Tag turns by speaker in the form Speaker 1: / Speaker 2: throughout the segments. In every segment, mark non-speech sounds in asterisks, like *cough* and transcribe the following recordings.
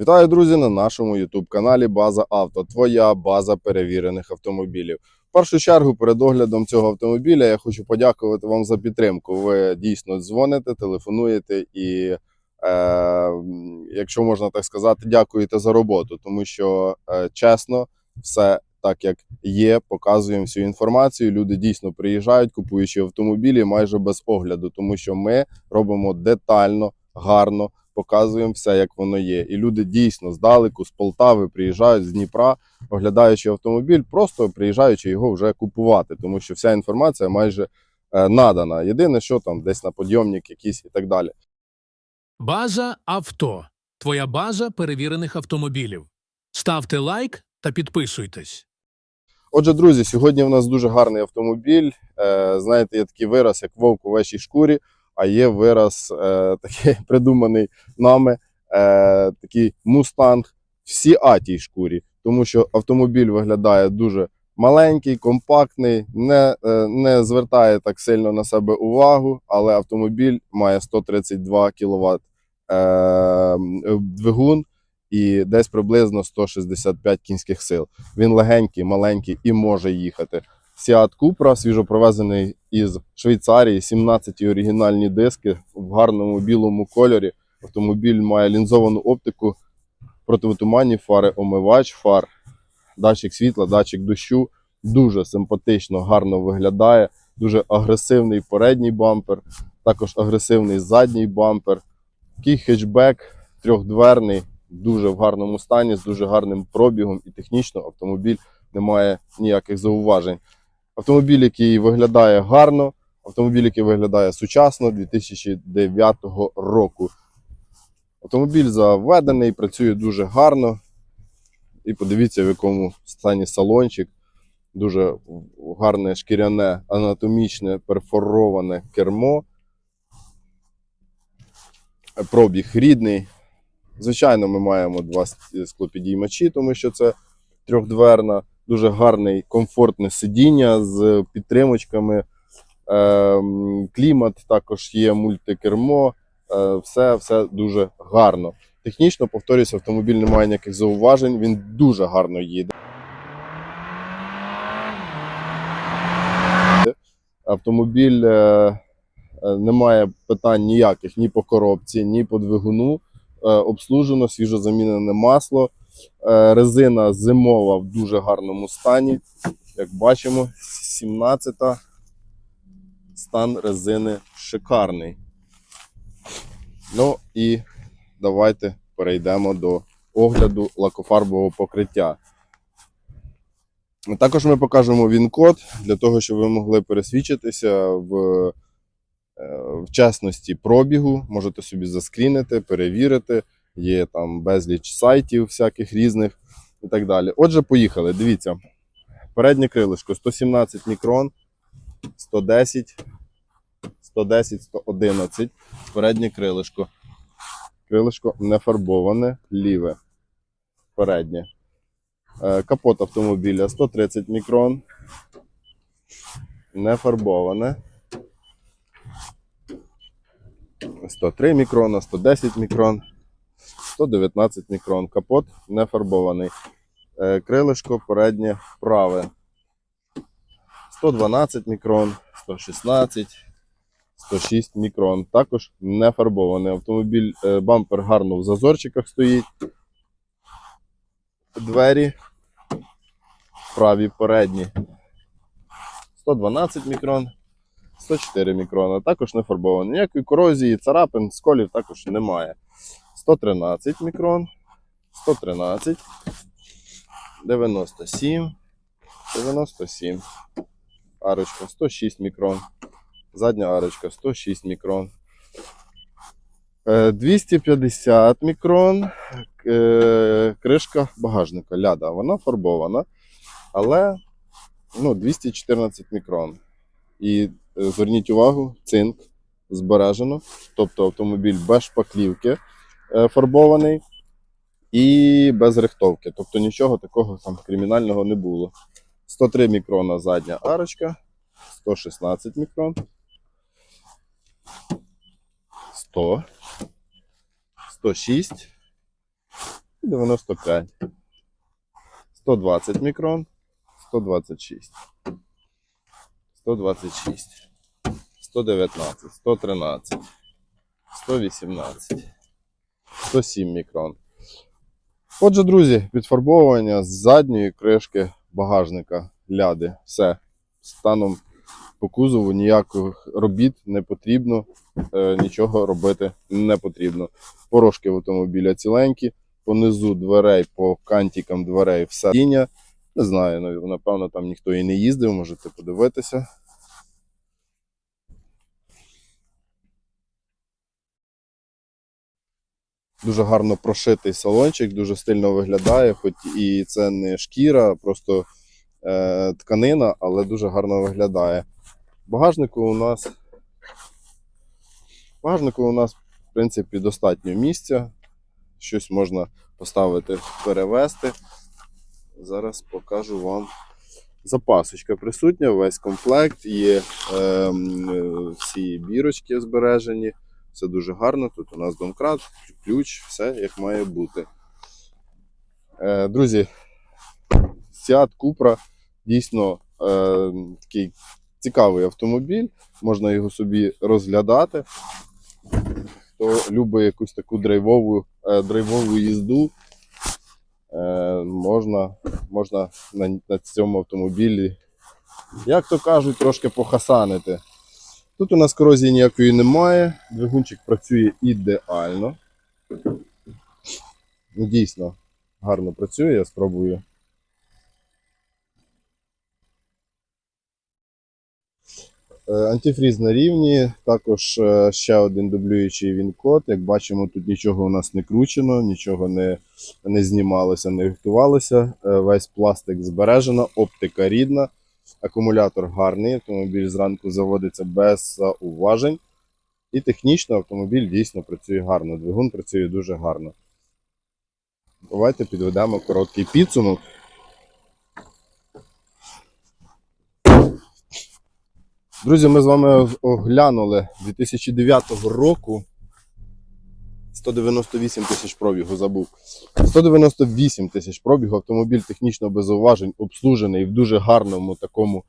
Speaker 1: Вітаю, друзі, на нашому youtube каналі База Авто. Твоя база перевірених автомобілів. В першу чергу, перед оглядом цього автомобіля, я хочу подякувати вам за підтримку. Ви дійсно дзвоните, телефонуєте і, е, якщо можна так сказати, дякуєте за роботу, тому що е, чесно, все так як є, показуємо всю інформацію. Люди дійсно приїжджають, купуючи автомобілі майже без огляду, тому що ми робимо детально, гарно показуємо все, як воно є. І люди дійсно здалеку, з Полтави приїжджають з Дніпра, оглядаючи автомобіль, просто приїжджаючи його вже купувати, тому що вся інформація майже е, надана. Єдине, що там десь на підйомник якийсь і так далі.
Speaker 2: База авто. Твоя база перевірених автомобілів. Ставте лайк та підписуйтесь.
Speaker 1: Отже, друзі, сьогодні в нас дуже гарний автомобіль. Е, знаєте, є такий вираз, як вовк у вечій шкурі, а є вираз е, *laughs* такий придуманий нами, е, такий мустанг в сіатій шкурі, тому що автомобіль виглядає дуже маленький, компактний, не, е, не звертає так сильно на себе увагу, але автомобіль має 132 кВт е, двигун і десь приблизно 165 кінських сил. Він легенький, маленький і може їхати. Seat Cupra, свіжопровезений із Швейцарії, 17 оригінальні диски в гарному білому кольорі. Автомобіль має лінзовану оптику, противотуманні фари, омивач фар, датчик світла, датчик дощу. Дуже симпатично, гарно виглядає. Дуже агресивний передній бампер, також агресивний задній бампер. Такий хетчбек трьохдверний, дуже в гарному стані, з дуже гарним пробігом і технічно автомобіль не має ніяких зауважень. Автомобіль, який виглядає гарно, автомобіль, який виглядає сучасно 2009 року. Автомобіль заведений, працює дуже гарно. І подивіться, в якому стані салончик. Дуже гарне шкіряне, анатомічне, перфороване кермо. Пробіг рідний. Звичайно, ми маємо два склопідіймачі, тому що це трьохдверна, дуже гарний, комфортне сидіння з підтримочками. Ем, Клімат також є мультикермо. Е, Все, все дуже гарно. Технічно, повторюсь, автомобіль не має ніяких зауважень, він дуже гарно їде. Автомобіль е, е, не має питань ніяких ні по коробці, ні по двигуну. Обслужено, свіжо замінене масло. Е, Резина зимова в дуже гарному стані. Як бачимо, 17-та стан резини шикарний. Ну і давайте перейдемо до огляду лакофарбового покриття. Також ми покажемо він-код для того, щоб ви могли пересвідчитися в, е, в чесності пробігу. Можете собі заскрінити, перевірити. Є там безліч сайтів всяких різних і так далі. Отже, поїхали. Дивіться. Переднє крилишко 117 мікрон, 110, 110, 111. Переднє крилишко. Крилишко не фарбоване, ліве. Переднє. Е, Капот автомобіля 130 мікрон. Не фарбоване. 103 мікрона, 110 мікрон, 119 мікрон. Капот не фарбований. Е, Крилишко переднє праве. 112 мікрон, 116, 106 мікрон. Також не фарбований. Автомобіль, е, бампер гарно в зазорчиках стоїть. Двері праві передні. 112 мікрон, 104 мікрона. Також не фарбований. Ніякої корозії, царапин, сколів також немає. 113 мікрон, 113, 97, 97. Арочка 106 мікрон. Задня арочка 106 мікрон. Е, 250 мікрон. Е, Кришка багажника ляда. Вона фарбована, але ну, 214 мікрон. І е, зверніть увагу, цинк збережено. Тобто автомобіль без шпаклівки е, фарбований і без рихтовки. Тобто нічого такого там кримінального не було. 103 мікрона задня арочка, 116 мікрон. 100, 106, і 95. 120 мікрон, 126. 126. 119, 113, 118, 107 мікрон. Отже, друзі, підфарбовування з задньої кришки багажника ляди. Все. Станом по кузову ніяких робіт не потрібно, е, нічого робити не потрібно. Порошки автомобіля ціленькі, понизу дверей, по кантикам дверей все сидіння. Не знаю, ну, напевно, там ніхто і не їздив, можете подивитися. Дуже гарно прошитий салончик, дуже стильно виглядає, хоч і це не шкіра, просто е, тканина, але дуже гарно виглядає. Багажнику у нас. Багажнику у нас, в принципі, достатньо місця. Щось можна поставити, перевести. Зараз покажу вам. Запасочка присутня, весь комплект, є е, всі бірочки збережені. Все дуже гарно. Тут у нас домкрат, ключ, все як має бути. Е, друзі, Seat Cupra дійсно е, такий цікавий автомобіль. Можна його собі розглядати. Хто любить якусь таку драйвову, е, драйвову їзду, е, можна, можна на, на цьому автомобілі, як то кажуть, трошки похасанити. Тут у нас корозії ніякої немає. Двигунчик працює ідеально. Ну, Дійсно гарно працює, я спробую. Е, Антифріз на рівні, також е, ще один дублюючий він-код. Як бачимо, тут нічого у нас не кручено, нічого не, не знімалося, не рихтувалося. Е, Весь пластик збережено, оптика рідна. Акумулятор гарний, автомобіль зранку заводиться без зауважень. І технічно автомобіль дійсно працює гарно. Двигун працює дуже гарно. Давайте підведемо короткий підсумок. Друзі, ми з вами оглянули 2009 року 198 тисяч пробігу забув. 198 тисяч пробігу, автомобіль технічно без зауважень, обслужений в дуже гарному такому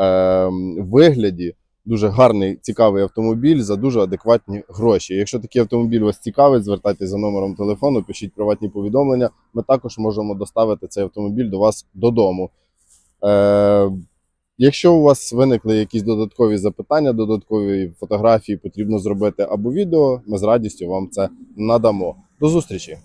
Speaker 1: е, вигляді. Дуже гарний, цікавий автомобіль за дуже адекватні гроші. Якщо такий автомобіль вас цікавить, звертайтеся за номером телефону, пишіть приватні повідомлення. Ми також можемо доставити цей автомобіль до вас додому. Е, Якщо у вас виникли якісь додаткові запитання, додаткові фотографії потрібно зробити або відео, ми з радістю вам це надамо. До зустрічі!